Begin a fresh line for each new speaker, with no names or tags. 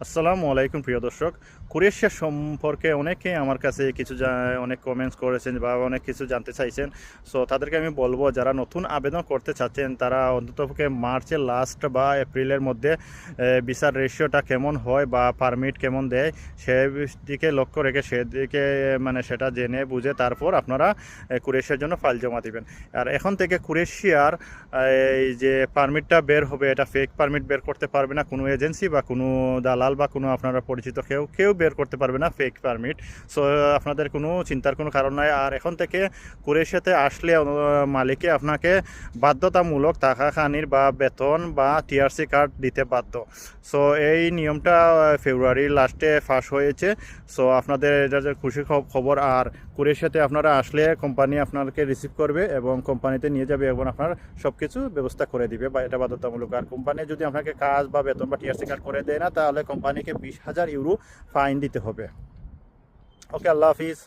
আসসালামু আলাইকুম প্রিয় দর্শক। কুরেশিয়া সম্পর্কে অনেকে আমার কাছে কিছু অনেক কমেন্টস করেছেন বা অনেক কিছু জানতে চাইছেন। সো তাদেরকে আমি বলব যারা নতুন আবেদন করতে চাচ্ছেন তারা অন্ততপক্ষে মার্চের লাস্ট বা এপ্রিলের মধ্যে বিচার রেশিওটা কেমন হয় বা পারমিট কেমন দেয় সেদিকে লক্ষ্য রেখে সেদিকে মানে সেটা জেনে বুঝে তারপর আপনারা এ, কুরেশিয়ার জন্য ফাইল জমা দিবেন। আর এখন থেকে কুরেশিয়ার এই যে পারমিটটা বের হবে এটা ফেক পারমিট বের করতে পারবে না কোনো এজেন্সি বা কোনো দালাল বা কোনো আপনারা পরিচিত কেউ কেউ বের করতে পারবে না ফেক পারমিট সো আপনাদের কোনো চিন্তার কোনো কারণ নাই। আর এখন থেকে কুরেশিয়াতে আসলে মালিকে আপনাকে বাধ্যতামূলক টাকা, খানির বা বেতন বা টিআরসি কার্ড দিতে বাধ্য। সো এই নিয়মটা ফেব্রুয়ারির লাস্টে ফাঁস হয়েছে। সো আপনাদের এটা যে খুশি খবর, আর কুরেশিয়াতে আপনারা আসলে কোম্পানি আপনাকে রিসিভ করবে এবং কোম্পানিতে নিয়ে যাবে এবং আপনার সব কিছু ব্যবস্থা করে দিবে বা এটা বাধ্যতামূলক। আর কোম্পানি যদি আপনাকে কাজ বা বেতন বা টিআরসি কার্ড করে দেয় না, তাহলে কোম্পানিকে বিশ হাজার ইউরো ফাইন দিতে হবে। ওকে আল্লাহ হাফিজ।